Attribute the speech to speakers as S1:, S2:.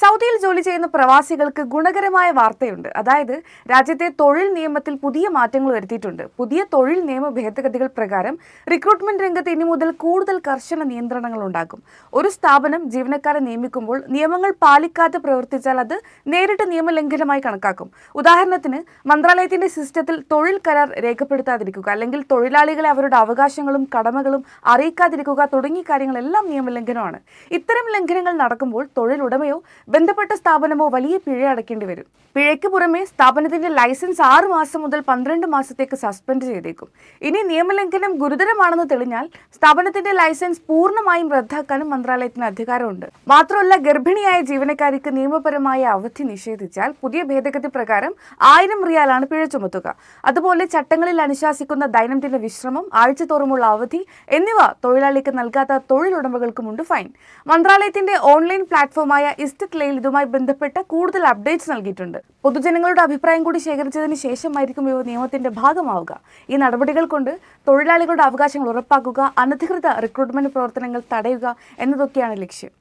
S1: സൗദിയിൽ ജോലി ചെയ്യുന്ന പ്രവാസികൾക്ക് ഗുണകരമായ വാർത്തയുണ്ട്. അതായത് രാജ്യത്തെ തൊഴിൽ നിയമത്തിൽ പുതിയ മാറ്റങ്ങൾ വരുത്തിയിട്ടുണ്ട്. പുതിയ തൊഴിൽ നിയമ ഭേദഗതികൾ പ്രകാരം റിക്രൂട്ട്മെന്റ് രംഗത്ത് ഇനി മുതൽ കൂടുതൽ കർശന നിയന്ത്രണങ്ങൾ ഉണ്ടാകും. ഒരു സ്ഥാപനം ജീവനക്കാരെ നിയമിക്കുമ്പോൾ നിയമങ്ങൾ പാലിക്കാതെ പ്രവർത്തിച്ചാൽ അത് നേരിട്ട് നിയമലംഘനമായി കണക്കാക്കും. ഉദാഹരണത്തിന് മന്ത്രാലയത്തിന്റെ സിസ്റ്റത്തിൽ തൊഴിൽ കരാർ രേഖപ്പെടുത്താതിരിക്കുക അല്ലെങ്കിൽ തൊഴിലാളികളെ അവരുടെ അവകാശങ്ങളും കടമകളും അറിയിക്കാതിരിക്കുക തുടങ്ങിയ കാര്യങ്ങളെല്ലാം നിയമലംഘനമാണ്. ഇത്തരം ലംഘനങ്ങൾ നടക്കുമ്പോൾ തൊഴിലുടമയോ ബന്ധപ്പെട്ട സ്ഥാപനമോ വലിയ പിഴ അടയ്ക്കേണ്ടി വരും. പിഴയ്ക്ക് പുറമെ സ്ഥാപനത്തിന്റെ ലൈസൻസ് ആറ് മാസം മുതൽ പന്ത്രണ്ട് മാസത്തേക്ക് സസ്പെൻഡ് ചെയ്തേക്കും. ഇനി നിയമലംഘനം ഗുരുതരമാണെന്ന് തെളിഞ്ഞാൽ സ്ഥാപനത്തിന്റെ ലൈസൻസ് പൂർണമായും റദ്ദാക്കാനും മന്ത്രാലയത്തിന് അധികാരമുണ്ട്. മാത്രമല്ല ഗർഭിണിയായ ജീവനക്കാരിക്ക് നിയമപരമായ അവധി നിഷേധിച്ചാൽ പുതിയ ഭേദഗതി പ്രകാരം ആയിരം റിയാലാണ് പിഴ ചുമത്തുക. അതുപോലെ ചട്ടങ്ങളിൽ അനുശാസിക്കുന്ന ദൈനംദിന വിശ്രമം ആഴ്ചതോറുമുള്ള അവധി എന്നിവ തൊഴിലാളിക്ക് നൽകാത്ത തൊഴിലുടമകൾക്കുമുണ്ട് ഫൈൻ. മന്ത്രാലയത്തിന്റെ ഓൺലൈൻ പ്ലാറ്റ്ഫോമായ ഇസ്റ്ററ്റ്ലയിൽ ഇതുമായി ബന്ധപ്പെട്ട് കൂടുതൽ അപ്ഡേറ്റ്സ് നൽകിയിട്ടുണ്ട്. പൊതുജനങ്ങളുടെ അഭിപ്രായം കൂടി ശേഖരിച്ചതിന് ശേഷമായിരിക്കും ഇവ നിയമത്തിന്റെ ഭാഗമാവുക. ഈ നടപടികൾ കൊണ്ട് തൊഴിലാളികളുടെ അവകാശങ്ങൾ ഉറപ്പാക്കുക അനധികൃത റിക്രൂട്ട്മെന്റ് പ്രവർത്തനങ്ങൾ തടയുക എന്നതൊക്കെയാണ് ലക്ഷ്യം.